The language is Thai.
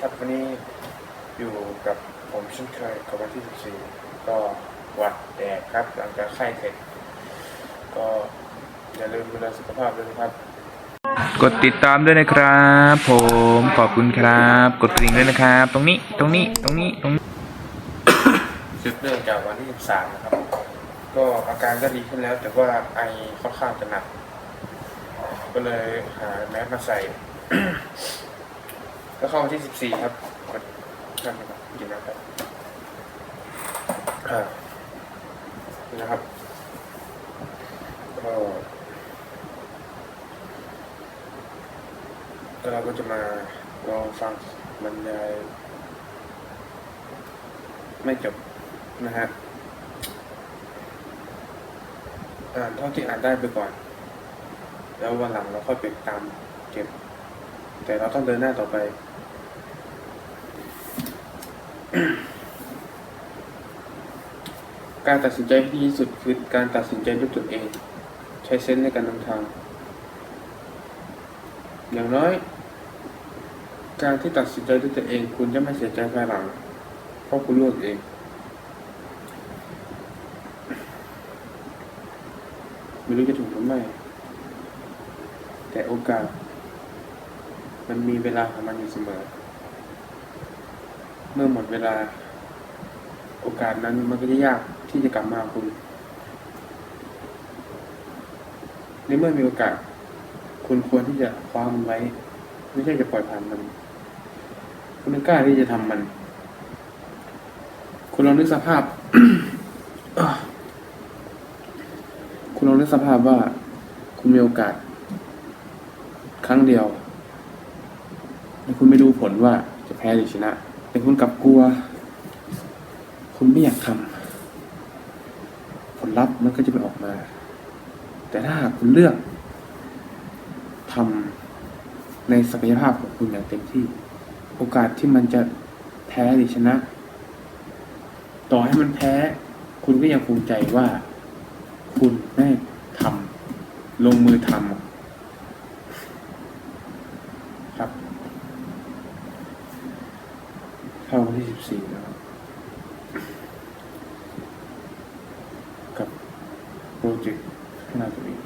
ครับวันนี้อยู่กับผมเช่นเคยกับวันที่ 14 ก็หวัดแดดครับ หลังจากไข้เสร็จ ก็อย่าลืมดูแลสุขภาพด้วยนะครับ กดติดตามด้วยนะครับ ผมขอบคุณครับ กดกริ่งด้วยนะครับ ตรงนี้ตรงนี้ตรงนี้ตรงนี้สืบเนื่องจากวันที่ 13 นะครับ ก็อาการก็ดีขึ้นแล้ว แต่ว่าไอค่อนข้างจะหนัก ก็เลยหาแมสมาใส่ ก็เข้าวันที่14ครับกดนั่นนะครับกินนะครับอ่านี่นะครับก็ก็เราก็จะมาลองฟังบรรยายไม่จบนะฮะอ่านเท่าที่อ่านได้ไปก่อน แล้ววันหลังเราค่อยไปตามเก็บ แต่เราต้องเดินหน้าต่อไป การตัดสินใจที่ดีที่สุดคือการตัดสินใจด้วยตนเอง ใช้เซนส์ในการนำทาง อย่างน้อย การที่ตัดสินใจด้วยตัวเอง คุณจะไม่เสียใจภายหลัง เพราะคุณเลือกเองไม่รู้จะถูกหรือไม่แต่โอกาส มันมีเวลาของมันอยู่เสมอ เมื่อหมดเวลา โอกาสนั้นมันก็จะยากที่จะกลับมาหาคุณ ในเมื่อมีโอกาส คุณควรที่จะคว้ามันไว้ ไม่ใช่จะปล่อยผ่านมัน คุณต้องกล้าที่จะทำมัน คุณลองนึกสภาพ คุณลองนึกสภาพว่า คุณมีโอกาส ครั้งเดียว แต่คุณไม่รู้ผลว่าจะแพ้หรือชนะ แต่คุณกลับกลัว คุณไม่อยากทำผลลัพธ์มันก็จะไปออกมา แต่ถ้าหากคุณเลือกทำในศักยภาพของคุณอย่างเต็มที่ โอกาสที่มันจะแพ้หรือชนะ ต่อให้มันแพ้ คุณก็ยังภูมิใจว่า คุณได้ทำลงมือทำครับ เข้าวันที่สิบสี่นะครับ กับโปรเจกต์พัฒนาตัวเอง